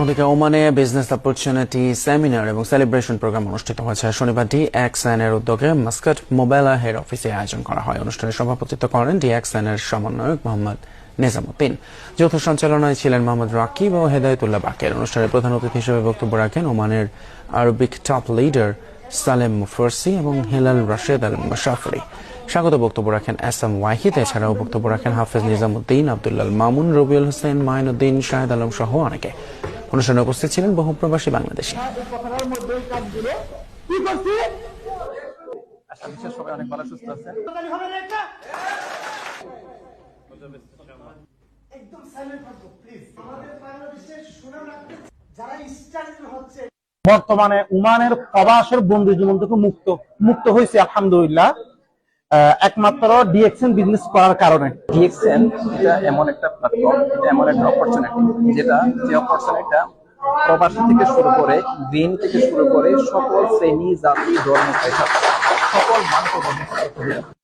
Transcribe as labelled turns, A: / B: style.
A: অন্যদিকে ওমানে business opportunity seminar এবং সেলিব্রেশন প্রোগ্রাম অনুষ্ঠিত হয়েছে। শনিবার ডি এক্সএন এর উদ্যোগে মাস্কাট মোবাইলা হেড অফিসে আয়োজন করা হয়। অনুষ্ঠানে সভাপতিত্ব করেন ডি এক্সএন এর সমন্বয়ক মোহাম্মদ নিজামুদ্দিন। যৌথ সঞ্চালনায় ছিলেন মোহাম্মদ রাকিব ও হেদায়তুল্লাহ বাকের। অনুষ্ঠানে প্রধান অতিথি হিসেবে বক্তব্য রাখেন ওমানের Arabic top leader Salem Mufarsi এবং হিলাল রাশেদ আল মুশাফরি স্বাগত বক্তব্য রাখেন এস এম ওয়াহিদ। এছাড়াও বক্তব্য রাখেন হাফেজ নিজামুদ্দিন, আবদুল্লাল মামুন, রবিউল হোসেন, মাইনুদ্দিন, শাহেদ আলম সহ অনেকে। অনুষ্ঠানে উপস্থিত ছিলেন বহু প্রবাসী বাংলাদেশি।
B: সবাই অনেক ভালো সুস্থ
C: একদম সাইলেন্ট প্লিজ আমাদের সুনাম রাখতে যারা হচ্ছে
D: বর্তমানে উমানের প্রবাসের বন্দি জীবন থেকে মুক্ত মুক্ত হয়েছে আলহামদুলিল্লাহ। আহ, একমাত্র ডিএক্সএন বিজনেস করার কারণে।
B: ডিএক্সএন এটা এমন একটা এটা এমন একটা অপরচুনিটি যেটা যে অপরচুনিটিটা প্রবাসী থেকে শুরু করে দিন থেকে শুরু করে সকল শ্রেণি, জাতি, ধর্ম সকল মানুষ।